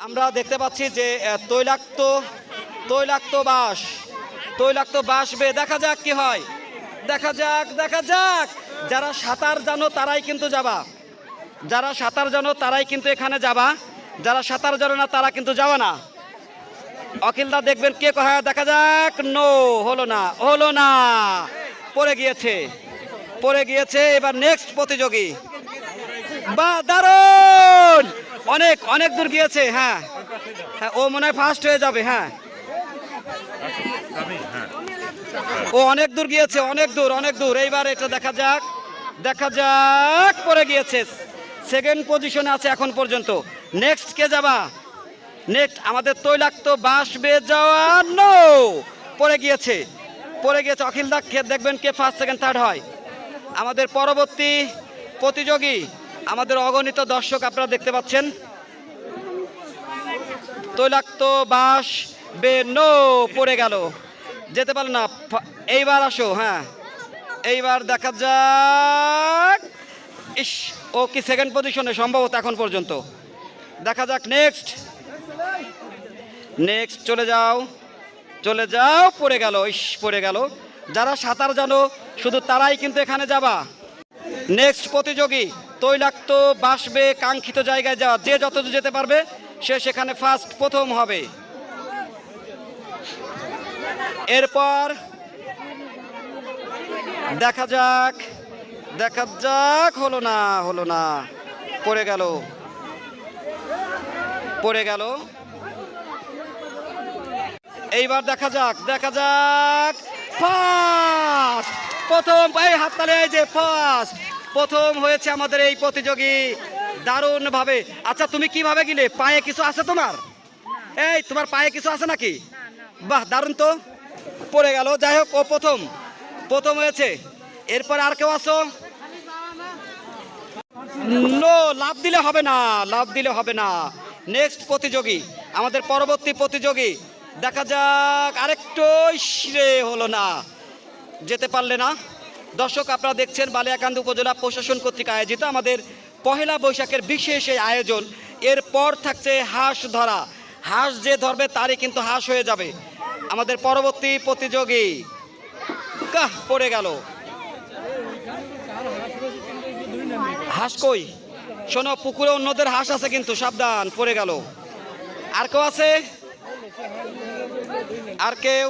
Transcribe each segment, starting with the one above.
আমরা দেখতে পাচ্ছি যে তৈলাক্ত তৈলাক্ত বাস তৈলাক্ত বাস বে দেখা যাক কি হয়। দেখা যাক দেখা যাক। যারা সাঁতার জানো তারাই কিন্তু যাবা। যারা সাঁতার জানো তারাই কিন্তু এখানে যাবা। যারা সাঁতার জানো না তারা কিন্তু যাওয়া না। অখিলদা দেখবেন কে হ্যাঁ দেখা যাক। নো, হলো না হলো না। পড়ে গিয়েছে পড়ে গিয়েছে। এবার নেক্সট প্রতিযোগী। বা দারুণ! অনেক অনেক দূর গিয়েছে হ্যাঁ। হ্যাঁ ও মনে হয় ফার্স্ট হয়ে যাবে হ্যাঁ। ও অনেক দূর গিয়েছে, অনেক দূর অনেক দূর। এইবার এটা দেখা যাক দেখা যাক পরে গিয়েছে। সেকেন্ড পজিশনে আছে এখন পর্যন্ত। নেক্সট কে যাবা? নেক্সট আমাদের তৈলাক্ত বাস বেয়ে যাওয়া নো পড়ে গিয়েছে পড়ে গিয়েছে। অখিল দা দেখবেন কে ফার্স্ট সেকেন্ড থার্ড হয়। আমাদের পরবর্তী প্রতিযোগী আমাদের অগণিত দর্শক আপনারা দেখতে পাচ্ছেন। তৈলাক্ত বাস বে নো পড়ে গেল। যেতে পারল না। এইবার আসো হ্যাঁ। এইবার দেখা যাক। ইস, ও কি সেকেন্ড পজিশনে সম্ভবত এখন পর্যন্ত। দেখা যাক নেক্সট নেক্সট চলে যাও। চলে যাও, পড়ে গেল, ইস, পড়ে গেল। যারা সাঁতার জানো, শুধু তারাই কিন্তু এখানে যাবা। নেক্সট প্রতিযোগী। তৈলাক্ত বাসবে কাঙ্ক্ষিত জায়গায় যাওয়া, যে যত দূর যেতে পারবে, সে সেখানে ফার্স্ট প্রথম হবে। এরপর দেখা যাক দেখা যাক, হলো না হলো না, পড়ে গেল। পড়ে গেল। এইবার দেখা যাক দেখা যাক ফার্স্ট প্রথম, এই হাততালি, এই যে ফার্স্ট প্রথম হয়েছে আমাদের এই প্রতিযোগী। দারুণ ভাবে আচ্ছা তুমি কীভাবে গেলে? পায়ে কিছু আছে তোমার? এই, তোমার পায়ে কিছু আছে নাকি? বাহ, দারুণ তো। পড়ে গেল। যাই হোক, ও প্রথম। প্রথম হয়েছে। এরপর আর কেউ আসো নো লাভ দিলে হবে না লাভ দিলে হবে না। নেক্সট প্রতিযোগী, আমাদের পরবর্তী প্রতিযোগী। দেখা যাক, আরেকটু ইসরে হলো না। যেতে পারলে না। দর্শক, আপনারা দেখছেন বালিয়াকান্দি উপজেলা প্রশাসন কর্তৃক আয়োজিত আমাদের পহেলা বৈশাখের বিশেষ এই আয়োজন। এরপর থাকছে হাঁস ধরা। হাঁস যে ধরবে তারই কিন্তু হাঁস হয়ে যাবে। আমাদের পরবর্তী প্রতিযোগী কাহ, পড়ে গেল। হাঁস কই? শোনো, পুকুরে অন্যদের হাঁস আছে কিন্তু, সাবধান, পড়ে গেল। আর কেউ আছে? আর কেউ?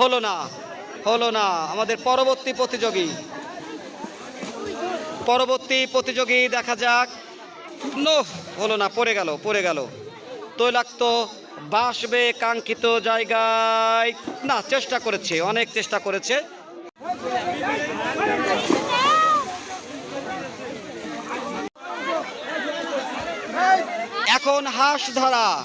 হলো না হলো না। আমাদের পরবর্তী প্রতিযোগী। পরবর্তী প্রতিযোগী দেখা যাক। নো, হলো না, পড়ে গেল পড়ে গেল। তৈলাক্ত বাসবে কাঙ্ক্ষিত জায়গায়। না, চেষ্টা করেছে, অনেক চেষ্টা করেছে। এখন হাঁস ধরা।